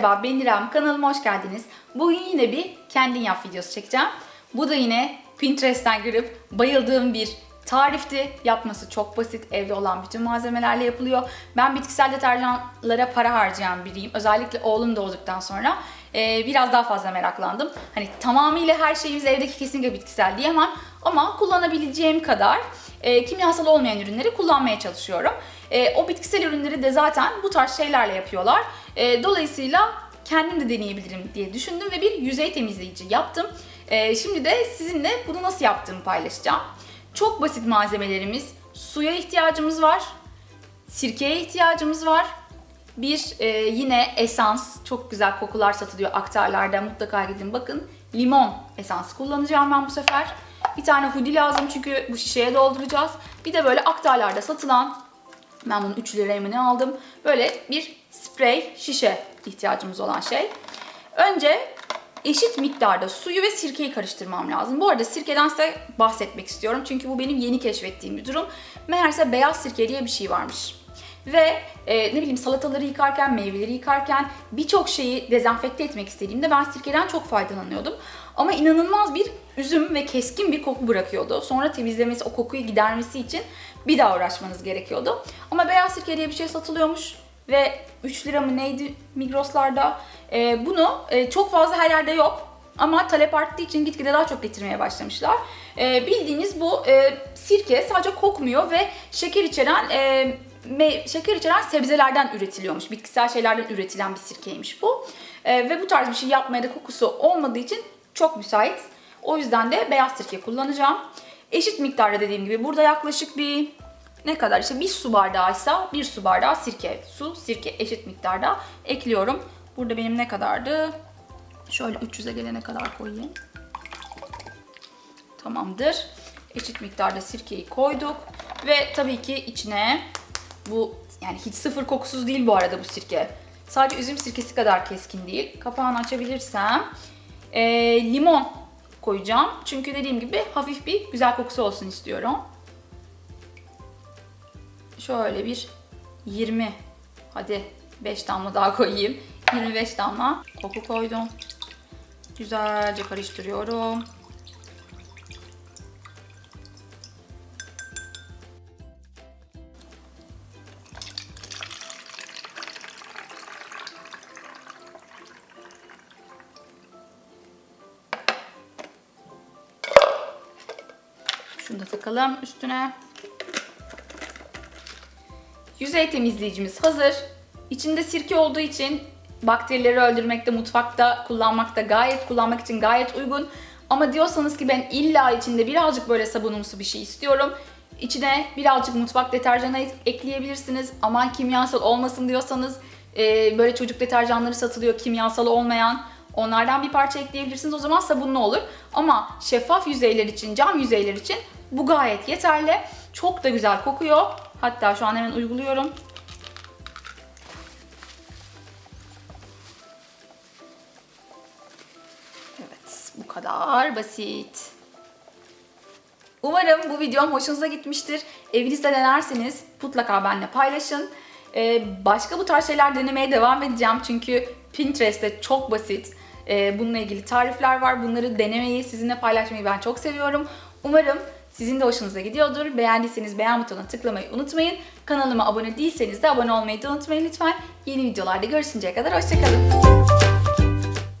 Merhaba ben İrem, kanalıma hoş geldiniz. Bugün yine bir kendin yap videosu çekeceğim. Bu da yine Pinterest'ten görüp bayıldığım bir tarifti. Yapması çok basit, evde olan bütün malzemelerle yapılıyor. Ben bitkisel deterjanlara para harcayan biriyim. Özellikle oğlum doğduktan sonra e, biraz daha fazla meraklandım. Hani tamamıyla her şeyimiz evdeki kesinlikle bitkisel diyemem. Ama kullanabileceğim kadar e, kimyasal olmayan ürünleri kullanmaya çalışıyorum. E, o bitkisel ürünleri de zaten bu tarz şeylerle yapıyorlar. E, dolayısıyla kendim de deneyebilirim diye düşündüm ve bir yüzey temizleyici yaptım. E, şimdi de sizinle bunu nasıl yaptığımı paylaşacağım. Çok basit malzemelerimiz. Suya ihtiyacımız var. Sirkeye ihtiyacımız var. Bir e, yine esans, çok güzel kokular satılıyor aktarlarda mutlaka gidin bakın. Limon esansı kullanacağım ben bu sefer. Bir tane hoodie lazım çünkü bu şişeye dolduracağız. Bir de böyle aktarlarda satılan, ben bunu 3 liraya mı ne aldım? Böyle bir sprey şişe ihtiyacımız olan şey. Önce eşit miktarda suyu ve sirkeyi karıştırmam lazım. Bu arada sirkeden size bahsetmek istiyorum. Çünkü bu benim yeni keşfettiğim bir durum. Meğerse beyaz sirke diye bir şey varmış. Ve e, ne bileyim salataları yıkarken, meyveleri yıkarken birçok şeyi dezenfekte etmek istediğimde ben sirkeden çok faydalanıyordum. Ama inanılmaz bir üzüm ve keskin bir koku bırakıyordu. Sonra temizlemesi, o kokuyu gidermesi için bir daha uğraşmanız gerekiyordu. Ama beyaz sirke diye bir şey satılıyormuş ve 3 lira mı neydi Migros'larda. E, bunu e, çok fazla her yerde yok. Ama talep arttığı için gitgide daha çok getirmeye başlamışlar. E, bildiğiniz bu e, sirke sadece kokmuyor ve şeker içeren e, me- şeker içeren sebzelerden üretiliyormuş. Bitkisel şeylerden üretilen bir sirkeymiş bu. E, ve bu tarz bir şey yapmaya da kokusu olmadığı için çok müsait. O yüzden de beyaz sirke kullanacağım. Eşit miktarda dediğim gibi burada yaklaşık bir ne kadar işte bir su bardağıysa bir su bardağı sirke, su, sirke eşit miktarda ekliyorum. Burada benim ne kadardı? Şöyle 300'e gelene kadar koyayım. Tamamdır. Eşit miktarda sirkeyi koyduk. Ve tabii ki içine bu yani hiç sıfır kokusuz değil bu arada bu sirke. Sadece üzüm sirkesi kadar keskin değil. Kapağını açabilirsem ee, limon koyacağım. Çünkü dediğim gibi hafif bir güzel kokusu olsun istiyorum. Şöyle bir 20 hadi 5 damla daha koyayım. 25 damla koku koydum. Güzelce karıştırıyorum. Şunu da takalım üstüne. Yüzey temizleyicimiz hazır. İçinde sirke olduğu için bakterileri öldürmekte, mutfakta kullanmakta gayet kullanmak için gayet uygun. Ama diyorsanız ki ben illa içinde birazcık böyle sabunumsu bir şey istiyorum. İçine birazcık mutfak deterjanı ek- ekleyebilirsiniz. Aman kimyasal olmasın diyorsanız e, böyle çocuk deterjanları satılıyor kimyasal olmayan. Onlardan bir parça ekleyebilirsiniz. O zaman sabunlu olur. Ama şeffaf yüzeyler için, cam yüzeyler için bu gayet yeterli. Çok da güzel kokuyor. Hatta şu an hemen uyguluyorum. Evet, bu kadar basit. Umarım bu videom hoşunuza gitmiştir. Evinizde denerseniz mutlaka benimle paylaşın. Ee, başka bu tarz şeyler denemeye devam edeceğim çünkü Pinterest'te çok basit. Ee, bununla ilgili tarifler var. Bunları denemeyi, sizinle paylaşmayı ben çok seviyorum. Umarım sizin de hoşunuza gidiyordur. Beğendiyseniz beğen butonuna tıklamayı unutmayın. Kanalıma abone değilseniz de abone olmayı da unutmayın lütfen. Yeni videolarda görüşünceye kadar hoşçakalın.